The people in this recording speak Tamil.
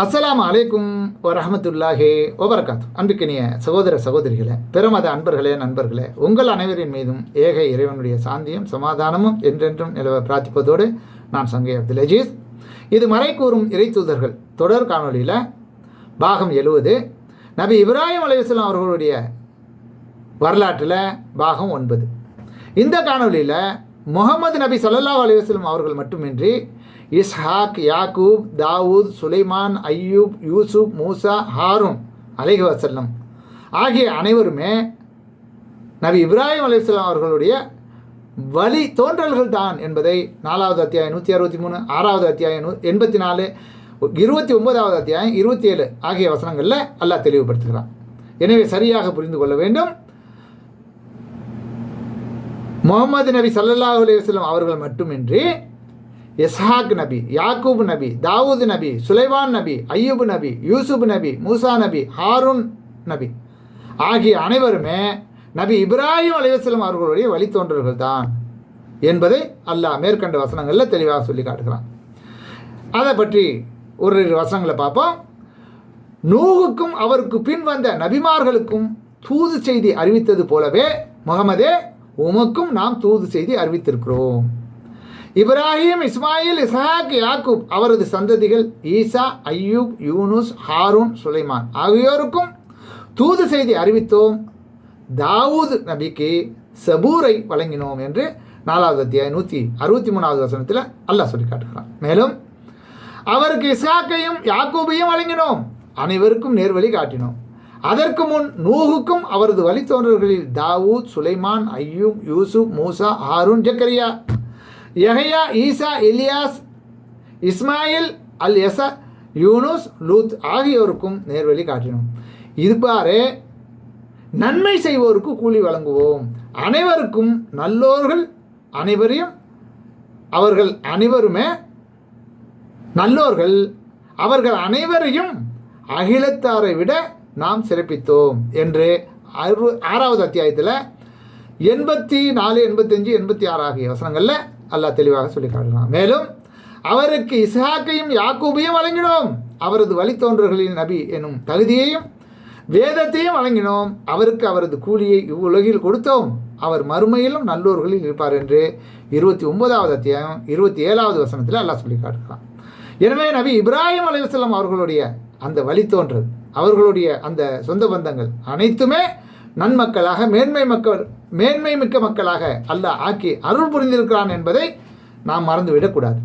அஸ்ஸலாமு அலைக்கும் வரஹமத்துல்லாஹே வபரகாத். அன்புக்கினிய சகோதர சகோதரிகளே பெருமத அன்பர்களே நண்பர்களே உங்கள் அனைவரின் மீதும் ஏக இறைவனுடைய சாந்தியும் சமாதானமும் என்றென்றும் நிலவ பிரார்த்திப்பதோடு நான் சங்கை அப்துல் அஜீஸ். இது மறை கூறும் இறை தூதர்கள் தொடர் காணொளியில் பாகம் எழுவது நபி இப்ராஹிம் அலைவாஸ்லாம் அவர்களுடைய வரலாற்றில் பாகம் ஒன்பது. இந்த காணொளியில் முகமது நபி சல்லா அலுவலம் அவர்கள் மட்டுமின்றி இஸ்ஹாக் யாக்கூப் தாவூத் சுலைமான் ஐயூப் யூசுப் மூசா ஹாரூன் அலைஹி வசல்லம் ஆகிய அனைவருமே நபி இப்ராஹிம் அலைஹிஸ்ஸலாம் அவர்களுடைய வழி தோன்றல்கள் தான் என்பதை நாலாவது அத்தியாயம் நூற்றி அறுபத்தி மூணு ஆறாவது அத்தியாயம் நூ எண்பத்தி நாலு இருபத்தி ஒன்பதாவது அத்தியாயம் இருபத்தி ஏழு ஆகிய வசனங்களில் அல்லாஹ் தெளிவுபடுத்துகிறான். எனவே சரியாக புரிந்து கொள்ள வேண்டும். முகமது நபி சல்லல்லாஹு அலைஹி அவர்கள் மட்டுமின்றி இஸ்ஹாக் நபி யாக்கூப் நபி தாவூத் நபி சுலைவான் நபி ஐயூப் நபி யூசுப் நபி மூசா நபி ஹாரூன் நபி ஆகிய அனைவருமே நபி இப்ராஹிம் அலைவாஸ்லம் அவர்களுடைய வழித்தோன்றல்கள் தான் என்பதை அல்லாஹ் மேற்கண்ட வசனங்களில் தெளிவாக சொல்லி காட்டுகிறான். அதை பற்றி ஒரு வசனங்களை பார்ப்போம். நூகுக்கும் அவருக்கு பின் வந்த நபிமார்களுக்கும் தூது செய்தி அறிவித்தது போலவே முகமதே உமக்கும் நாம் தூது செய்தி அறிவித்திருக்கிறோம். இப்ராஹிம் இஸ்மாயில் இஸ்ஹாக் யாக்கூப் அவரது சந்ததிகள் ஈசா ஐயூப் யூனுஸ் ஹாரூன் சுலைமான் ஆகியோருக்கும் தூது செய்தி அறிவித்தோம். தாவூத் நபிக்கு சபூரை வழங்கினோம் என்று நாலாவது அத்தியாயம் நூற்றி அறுபத்தி மூணாவது வசனத்தில் அல்லாஹ் சொல்லி காட்டுகிறான் மேலும் அவருக்கு இஸ்ஹாக்கையும் யாக்கூபையும் வழங்கினோம். அனைவருக்கும் நேர்வழி காட்டினோம். அதற்கு முன் நூகுக்கும் அவரது வழித்தோன்றல்களில் தாவூத் சுலைமான் ஐயூப் யூசுப் மூசா ஹாரூன் ஜக்கரியா யஹயா ஈசா இலியாஸ் இஸ்மாயில் அல் எச யூனுஸ் லூத் ஆகியோருக்கும் நேர்வழி காட்டினோம். இதுபாரே நன்மை செய்வோருக்கு கூலி வழங்குவோம். அனைவருக்கும் நல்லோர்கள் அனைவரையும் அவர்கள் அனைவருமே நல்லோர்கள். அவர்கள் அனைவரையும் அகிலத்தாரை விட நாம் சிறப்பித்தோம் என்று அறு ஆறாவது அத்தியாயத்தில் எண்பத்தி நாலு எண்பத்தஞ்சு எண்பத்தி ஆறு ஆகிய வசனங்களில் அல்லாஹ் தெளிவாக சொல்லி காட்டுகிறான் மேலும் அவருக்கு இஸ்ஹாக்கையும் யாக்கூபையும் வழங்கினோம். அவரது வழித்தோன்றர்களின் நபி எனும் தகுதியையும் வேதத்தையும் வழங்கினோம். அவருக்கு அவரது கூலியை இவ்வுலகில் கொடுத்தோம். அவர் மறுமையிலும் நல்லோர்களில் இருப்பார் என்று இருபத்தி ஒன்பதாவது அத்தியாயம் இருபத்தி ஏழாவது வசனத்தில் அல்லாஹ் சொல்லி காட்டுகிறான் எனவே நபி இப்ராஹிம் அலைவசல்லம் அவர்களுடைய அந்த வழித்தோன்றல் அவர்களுடைய அந்த சொந்த பந்தங்கள் அனைத்துமே நன்மக்களாக மேன்மை மக்கள் மேன்மை மிக்க மக்களாக அல்லாஹ் ஆக்கி அருள் புரிந்திருக்கிறான் என்பதை நாம் மறந்துவிடக்கூடாது.